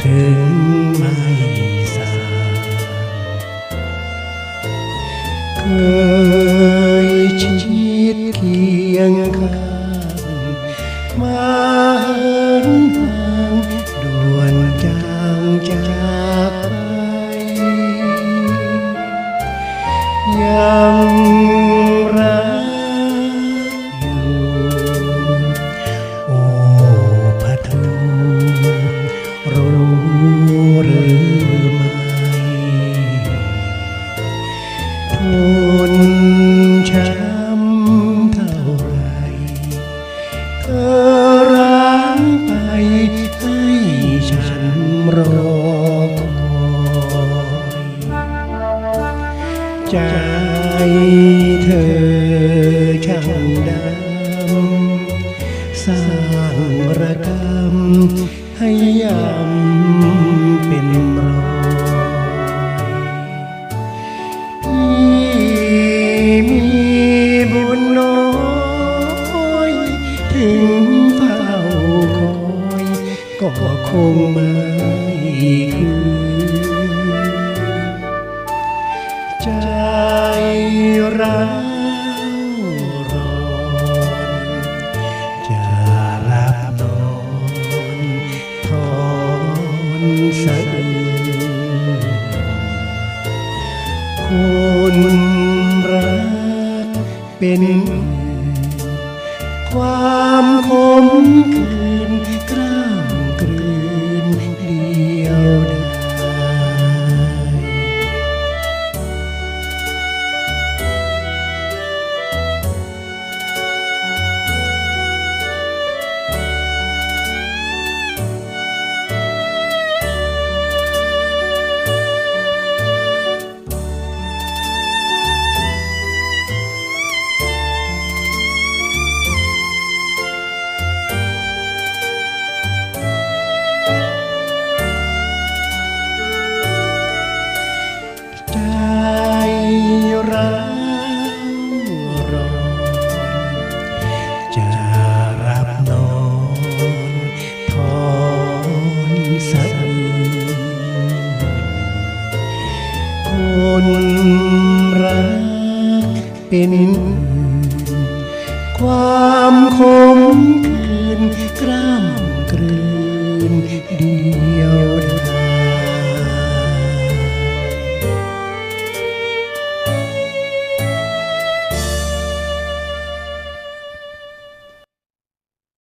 등마이사. 그의 진짓 기행 감 ใจเธอช่างดำสร้างระกำให้ยำเป็นรอยพี่มีบุญน้อยถึงเฝ้าคอย ก็คงไม่คืน ร้าวร้อนจะรับนอนทอนสะอื้นคนรักเป็น ความคมคืน เป็นอื่นความคมคืนกล้าม